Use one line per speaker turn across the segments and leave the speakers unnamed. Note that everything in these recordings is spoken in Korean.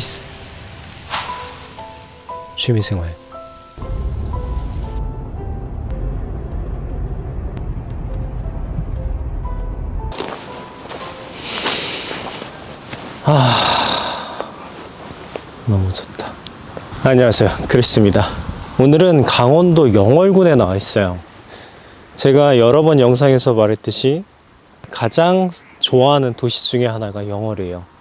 크리스 취미생활. 아 너무 좋다. 안녕하세요. 크리스입니다. 오늘은 강원도 영월군에 나와 있어요. 제가 여러 번 영상에서 말했듯이 가장 좋아하는 도시 중에 하나가 영월이에요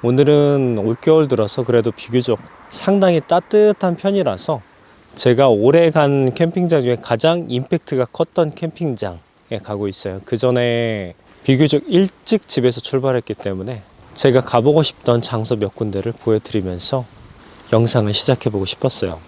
오늘은 올겨울 들어서 그래도 비교적 상당히 따뜻한 편이라서 제가 올해 간 캠핑장 중에 가장 임팩트가 컸던 캠핑장에 가고 있어요. 그 전에 비교적 일찍 집에서 출발했기 때문에 제가 가보고 싶던 장소 몇 군데를 보여드리면서 영상을 시작해보고 싶었어요.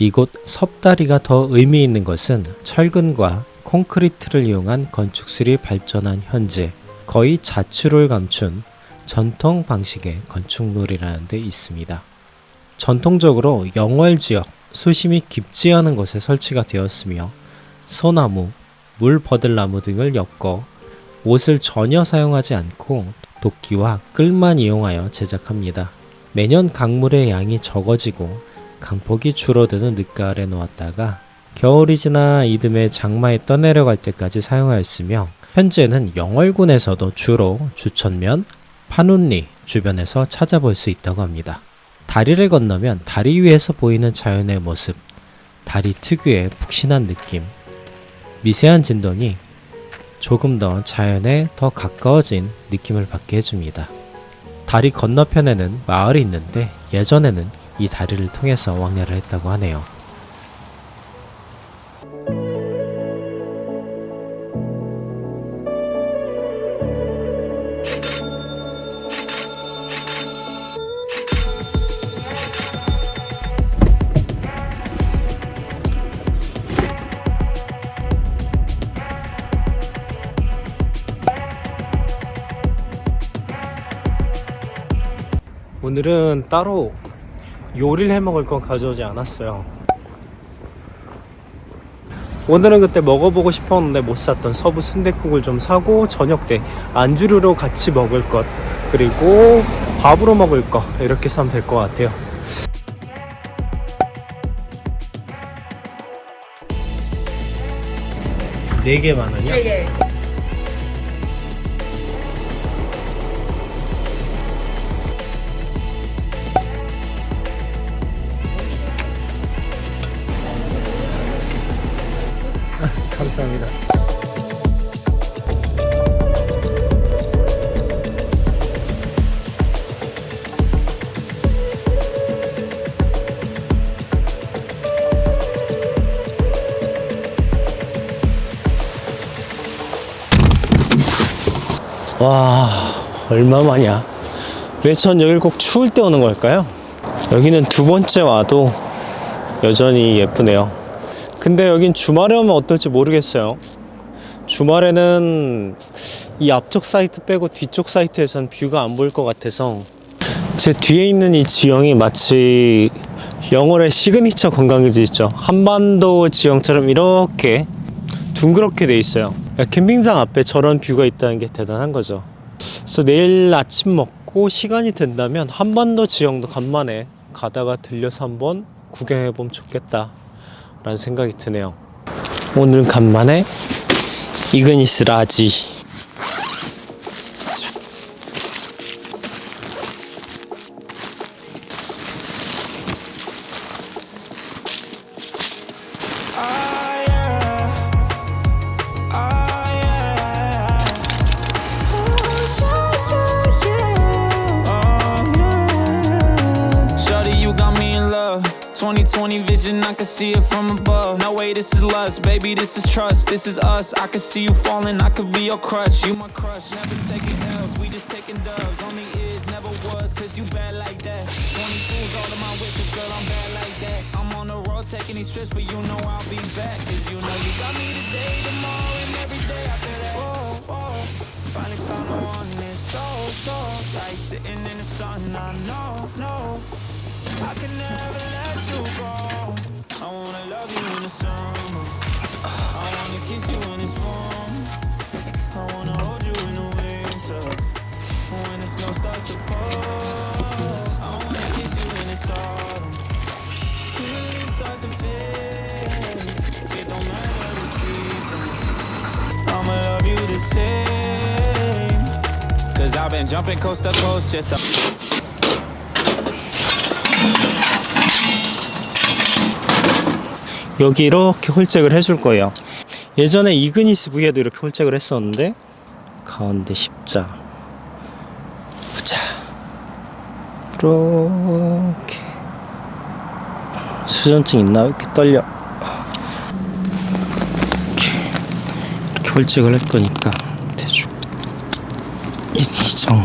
이곳 섭다리가 더 의미 있는 것은 철근과 콘크리트를 이용한 건축술이 발전한 현재 거의 자취를 감춘 전통 방식의 건축물이라는 데 있습니다. 전통적으로 영월 지역 수심이 깊지 않은 곳에 설치가 되었으며 소나무, 물버들나무 등을 엮어 옷을 전혀 사용하지 않고 도끼와 끌만 이용하여 제작합니다. 매년 강물의 양이 적어지고 강폭이 줄어드는 늦가을에 놓았다가 겨울이 지나 이듬해 장마에 떠내려갈 때까지 사용하였으며 현재는 영월군에서도 주로 주천면, 판운리 주변에서 찾아볼 수 있다고 합니다. 다리를 건너면 다리 위에서 보이는 자연의 모습, 다리 특유의 푹신한 느낌, 미세한 진동이 조금 더 자연에 더 가까워진 느낌을 받게 해줍니다. 다리 건너편에는 마을이 있는데 예전에는 이 다리를 통해서 왕래를 했다고 하네요. 오늘은 따로 요리를 해 먹을 건 가져오지 않았어요. 오늘은 그때 먹어보고 싶었는데 못 샀던 서부 순댓국을 좀 사고 저녁 때 안주류로 같이 먹을 것 그리고 밥으로 먹을 거 이렇게 사면 될 것 같아요. 네 개만 원이요?
예, 예.
얼마만이야? 왜전 여길 꼭 추울 때 오는 걸까요? 여기는 두 번째 와도 여전히 예쁘네요. 근데 여긴 주말에 오면 어떨지 모르겠어요. 주말에는 이 앞쪽 사이트 빼고 뒤쪽 사이트에선 뷰가 안 보일 것 같아서 제 뒤에 있는 이 지형이 마치 영월의 시그니처 관광지 있죠. 한반도 지형처럼 이렇게 둥그렇게 돼 있어요. 캠핑장 앞에 저런 뷰가 있다는 게 대단한 거죠. 그래서 내일 아침 먹고 시간이 된다면 한반도 지형도 간만에 가다가 들려서 한번 구경해 보면 좋겠다. 라는 생각이 드네요. 오늘 간만에 이그니스 라지.
Vision, I can see it from above. No way, this is lust, baby, this is trust. This is us. I can see you falling, I could be your crush. You my crush, never taking L's, we just taking dubs. Only is, never was, cause you bad like that. 22's all of my whip, girl, I'm bad like that. I'm on the road taking these trips, but you know I'll be back. Cause you know you got me today, tomorrow, and every day after that. Whoa, whoa. Finally found the one that's so, so like sitting in the sun. I know, no. I can never jumping coast to coast just to.
여기 이렇게 홀짝을 해줄 거예요. 예전에 이그니스 V에도 이렇게 홀짝을 했었는데 가운데 십자. 보자. 이렇게. 수전증 있나? 왜 이렇게 떨려. 이렇게. 이렇게 홀짝을 할 거니까 정도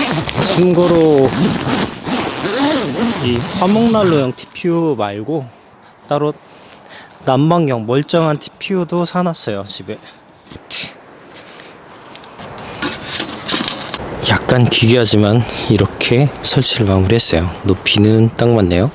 이렇게 참고로 이 화목난로형 TPU 말고 따로 난방형 멀쩡한 TPU도 사놨어요 집에 약간 기괴하지만 이렇게 설치를 마무리했어요. 높이는 딱 맞네요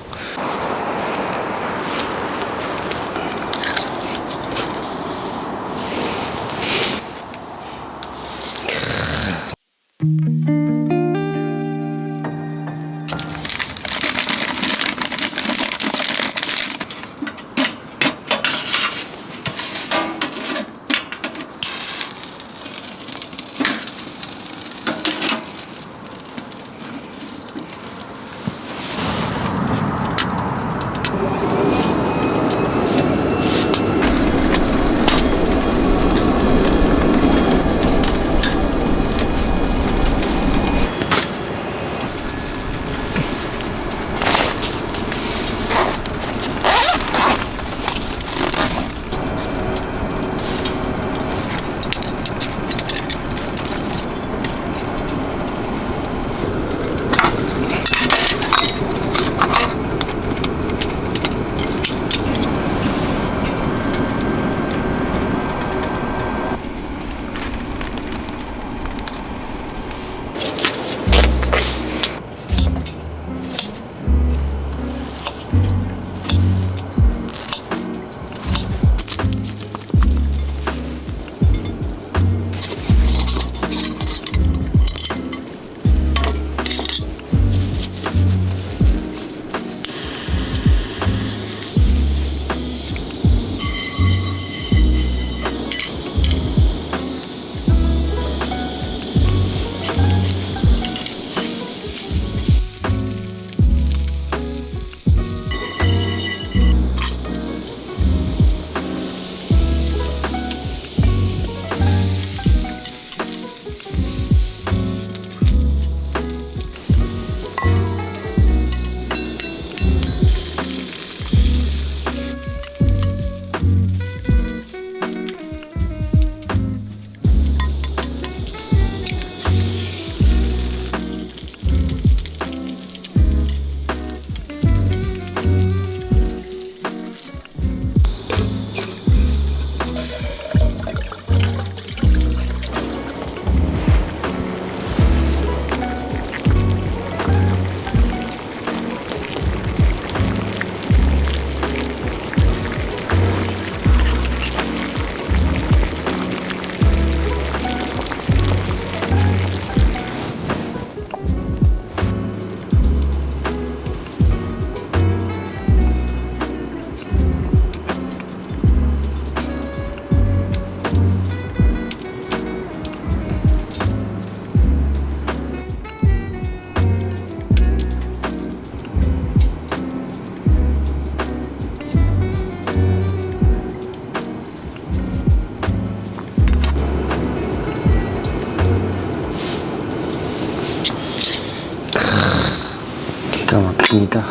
있습니다.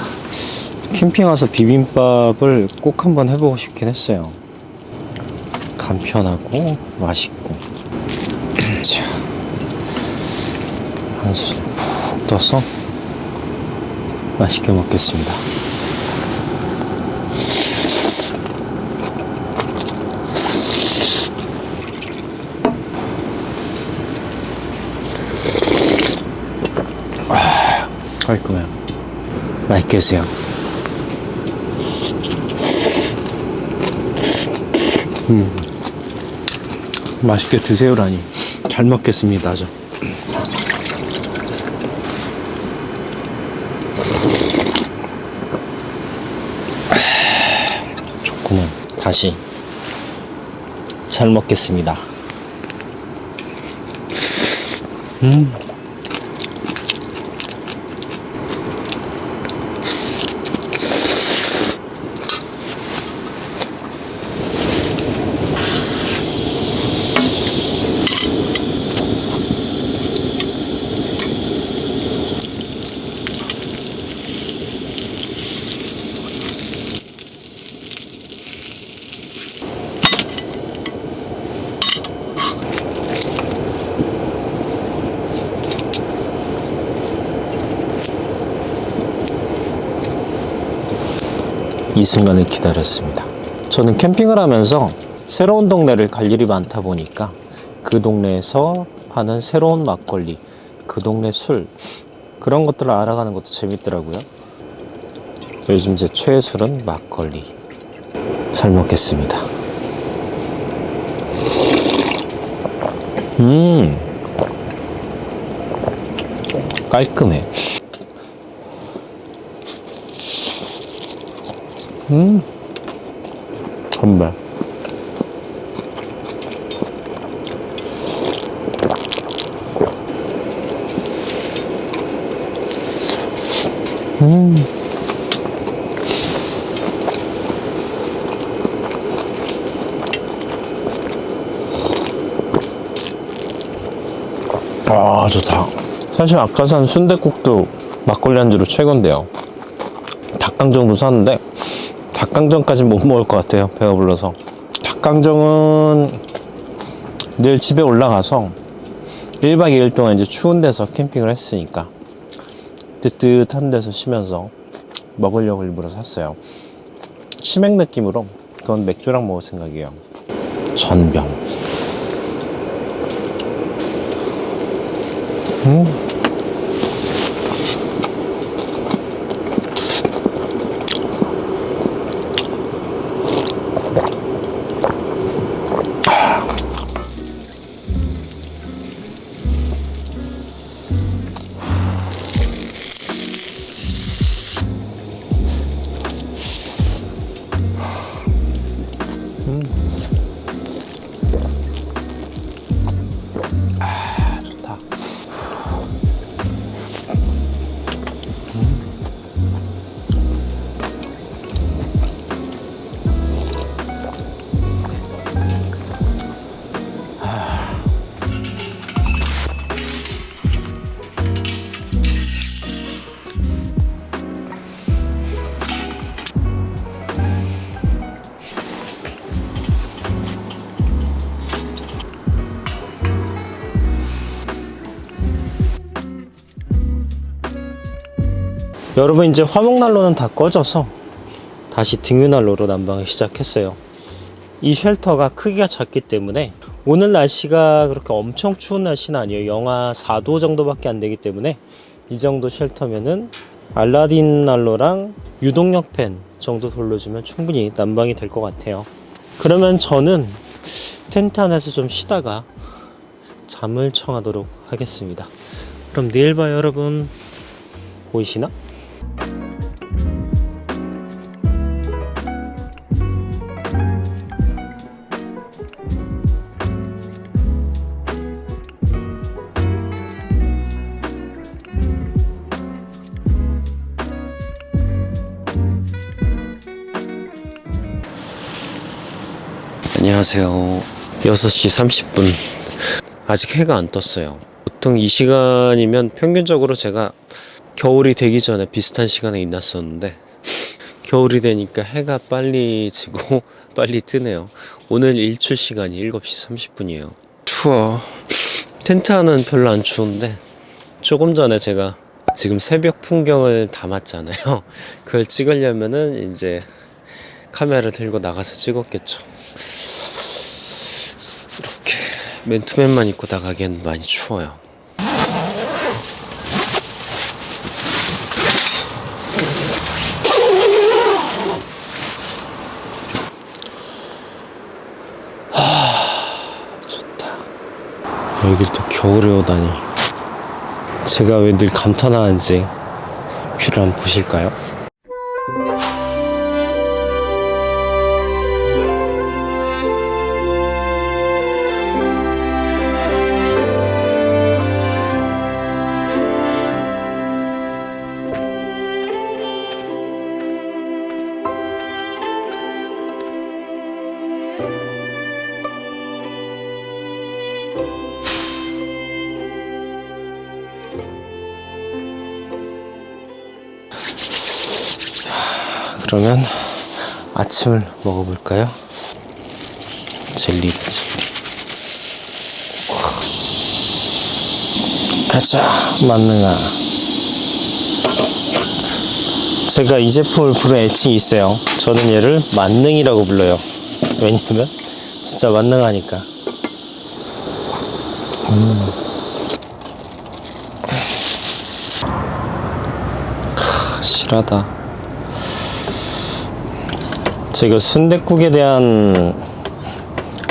캠핑 와서 비빔밥을 꼭 한번 해보고 싶긴 했어요. 간편하고 맛있고. 자, 한술 푹 떠서 맛있게 먹겠습니다. 아, 깔끔해요. 맛있게 드세요. 음. 맛있게 드세요라니. 잘 먹겠습니다, 저. 좋구만. 다시. 잘 먹겠습니다. 음. 이 순간을 기다렸습니다. 저는 캠핑을 하면서 새로운 동네를 갈 일이 많다 보니까 그 동네에서 파는 새로운 막걸리, 그 동네 술, 그런 것들을 알아가는 것도 재밌더라고요. 요즘 제 최애 술은 막걸리. 잘 먹겠습니다. 음, 깔끔해. 음, 건배. 음. 아, 좋다. 사실 아까 산 순댓국도 막걸리 안주로 최고인데요. 닭강정도 샀는데 닭강정까지는 못 먹을 것 같아요. 배가 불러서. 닭강정은 내일 집에 올라가서 1박 2일 동안 이제 추운 데서 캠핑을 했으니까 뜨뜻한 데서 쉬면서 먹으려고 일부러 샀어요. 치맥 느낌으로 그건 맥주랑 먹을 생각이에요. 전병. 음. 여러분 이제 화목난로는 다 꺼져서 다시 등유난로로 난방을 시작했어요. 이 쉘터가 크기가 작기 때문에 오늘 날씨가 그렇게 엄청 추운 날씨는 아니에요. 영하 4도 정도밖에 안 되기 때문에 이 정도 쉘터면은 알라딘 난로랑 유동력 팬 정도 돌려주면 충분히 난방이 될 것 같아요. 그러면 저는 텐트 안에서 좀 쉬다가 잠을 청하도록 하겠습니다. 그럼 내일 봐요, 여러분. 보이시나? 안녕하세요. 6시 30분. 아직 해가 안 떴어요. 보통 이 시간이면 평균적으로 제가 겨울이 되기 전에 비슷한 시간에 일어났었는데 겨울이 되니까 해가 빨리 지고 빨리 뜨네요. 오늘 일출 시간이 7시 30분이에요. 추워. 텐트 안은 별로 안 추운데 조금 전에 제가 지금 새벽 풍경을 담았잖아요. 그걸 찍으려면은 이제 카메라 들고 나가서 찍었겠죠. 맨투맨만 입고 나가기엔 많이 추워요. 하, 좋다. 여길 또 겨울에 오다니. 제가 왜 늘 감탄하는지 귀를 안 보실까요? 그러면 아침을 먹어볼까요? 젤리 젤리. 가자 만능아. 제가 이 제품을 부른 애칭이 있어요. 저는 얘를 만능이라고 불러요. 왜냐면 진짜 만능하니까. 음. 크, 실하다 제가 순댓국에 대한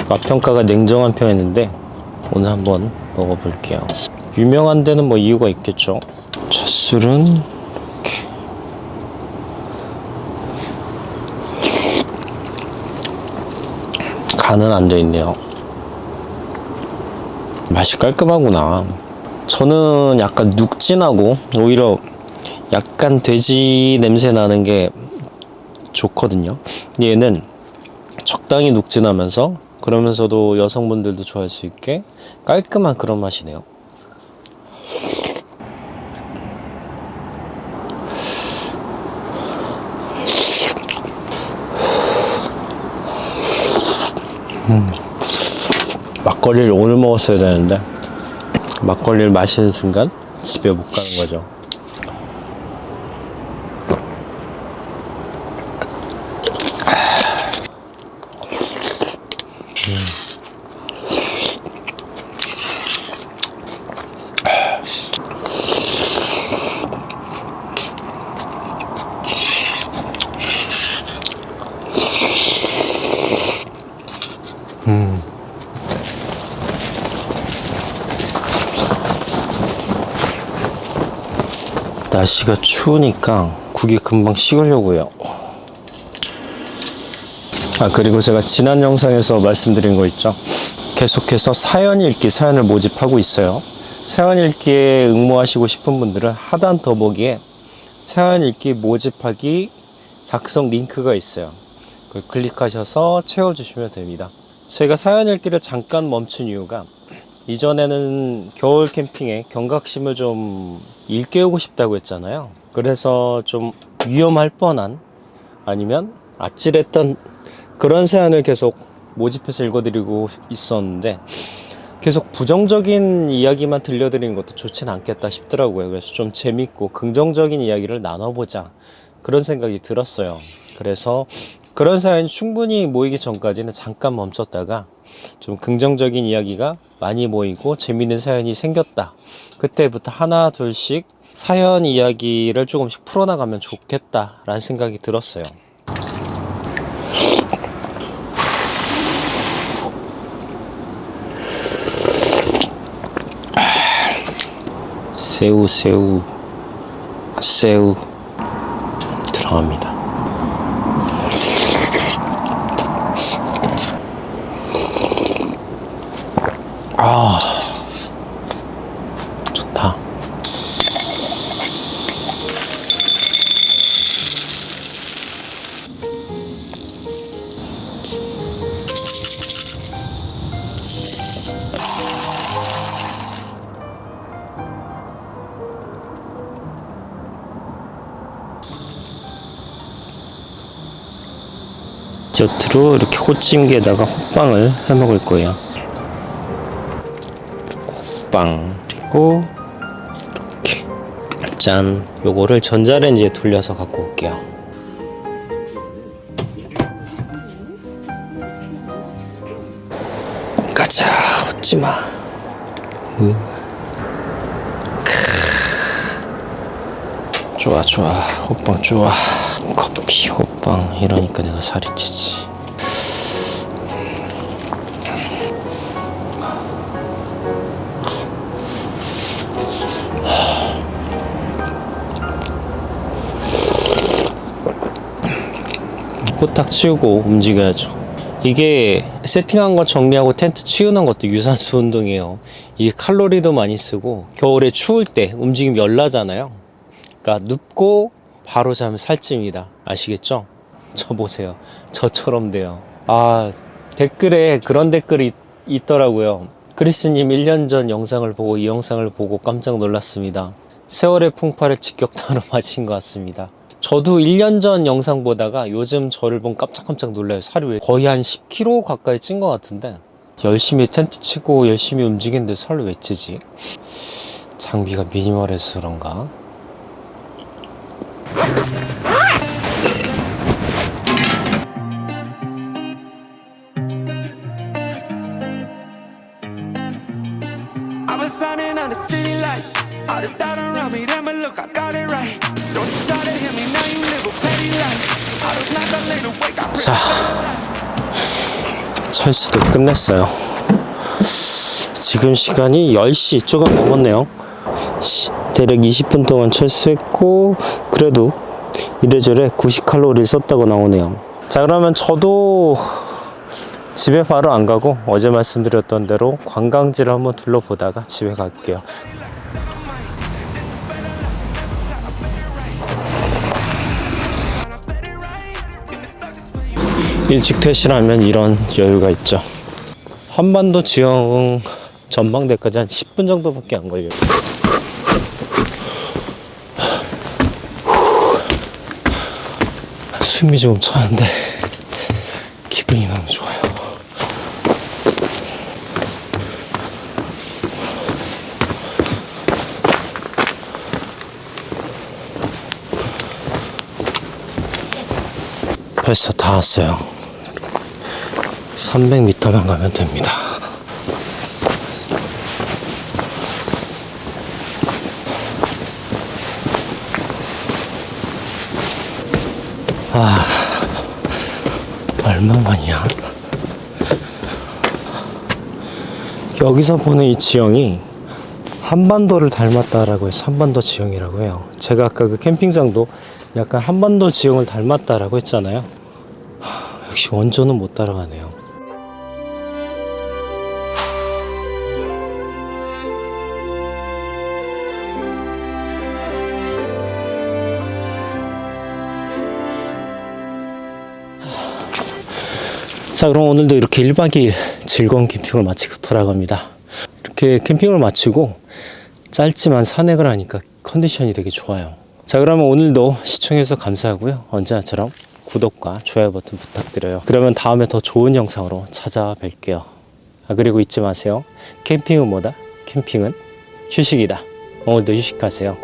맛평가가 냉정한 편이었는데 오늘 한번 먹어볼게요. 유명한 데는 뭐 이유가 있겠죠. 젖술은 이렇게 간은 안 돼 있네요. 맛이 깔끔하구나. 저는 약간 눅진하고 오히려 약간 돼지 냄새 나는 게 좋거든요. 얘는 적당히 눅진하면서 그러면서도 여성분들도 좋아할 수 있게 깔끔한 그런 맛이네요. 음. 막걸리를 오늘 먹었어야 되는데 막걸리를 마시는 순간 집에 못 가는 거죠. 날씨가 추우니까 국이 금방 식으려고요. 아 그리고 제가 지난 영상에서 말씀드린 거 있죠. 계속해서 사연 읽기 사연을 모집하고 있어요. 사연 읽기에 응모하시고 싶은 분들은 하단 더보기에 사연 읽기 모집하기 작성 링크가 있어요. 그걸 클릭하셔서 채워주시면 됩니다. 제가 사연 읽기를 잠깐 멈춘 이유가 이전에는 겨울 캠핑에 경각심을 좀 일깨우고 싶다고 했잖아요. 그래서 좀 위험할 뻔한 아니면 아찔했던 그런 사연을 계속 모집해서 읽어드리고 있었는데 계속 부정적인 이야기만 들려드리는 것도 좋진 않겠다 싶더라고요. 그래서 좀 재밌고 긍정적인 이야기를 나눠보자 그런 생각이 들었어요. 그래서 그런 사연이 충분히 모이기 전까지는 잠깐 멈췄다가 좀 긍정적인 이야기가 많이 모이고 재밌는 사연이 생겼다. 그때부터 하나 둘씩 사연 이야기를 조금씩 풀어나가면 좋겠다라는 생각이 들었어요. 새우 새우 새우 들어갑니다. 디저트로 이렇게 호찜기에다가 호빵을 해 먹을 거예요. 호빵 그리고 이렇게 짠. 요거를 전자레인지에 돌려서 갖고 올게요. 가자 웃지마. 좋아 좋아. 호빵 좋아. 커피 호빵. 이러니까 내가 살이 찌지 딱 치우고 움직여야죠. 이게 세팅한 거 정리하고 텐트 치우는 것도 유산소 운동이에요. 이게 칼로리도 많이 쓰고 겨울에 추울 때 움직이면 열나잖아요. 그러니까 눕고 바로 자면 살찝니다. 아시겠죠? 저 보세요. 저처럼 돼요. 아 댓글에 그런 댓글이 있- 있더라고요. 크리스님 1년 전 영상을 보고 이 영상을 보고 깜짝 놀랐습니다. 세월의 풍파를 직격탄으로 맞은 것 같습니다. 저도 1년 전 영상 보다가 요즘 저를 보면 깜짝깜짝 놀라요. 살이 왜 거의 한 10kg 가까이 찐 것 같은데 열심히 텐트 치고 열심히 움직이는데 살을 왜 찌지? 장비가 미니멀해서 그런가? 철수도 끝냈어요. 지금 시간이 10시 조금 넘었네요. 시- 대략 20분 동안 철수했고, 그래도 이래저래 90칼로리 썼다고 나오네요. 자, 그러면 저도 집에 바로 안 가고 어제 말씀드렸던 대로 관광지를 한번 둘러보다가 집에 갈게요. 일찍 퇴실하면 이런 여유가 있죠. 한반도 지형 전망대까지 한 10분 정도밖에 안 걸려요. 숨이 좀 차는데 기분이 너무 좋아요. 벌써 다 왔어요. 300m만 가면 됩니다. 아, 얼마만이야? 여기서 보는 이 지형이 한반도를 닮았다라고 해서 한반도 지형이라고 해요. 제가 아까 그 캠핑장도 약간 한반도 지형을 닮았다라고 했잖아요. 하, 역시 원조는 못 따라가네요. 자, 그럼 오늘도 이렇게 1박 2일 즐거운 캠핑을 마치고 돌아갑니다. 이렇게 캠핑을 마치고 짧지만 산행을 하니까 컨디션이 되게 좋아요. 자, 그러면 오늘도 시청해주셔서 감사하고요. 언제나처럼 구독과 좋아요 버튼 부탁드려요. 그러면 다음에 더 좋은 영상으로 찾아뵐게요. 아, 그리고 잊지 마세요. 캠핑은 뭐다? 캠핑은 휴식이다. 오늘도 휴식하세요.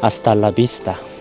아스탈라 비스타.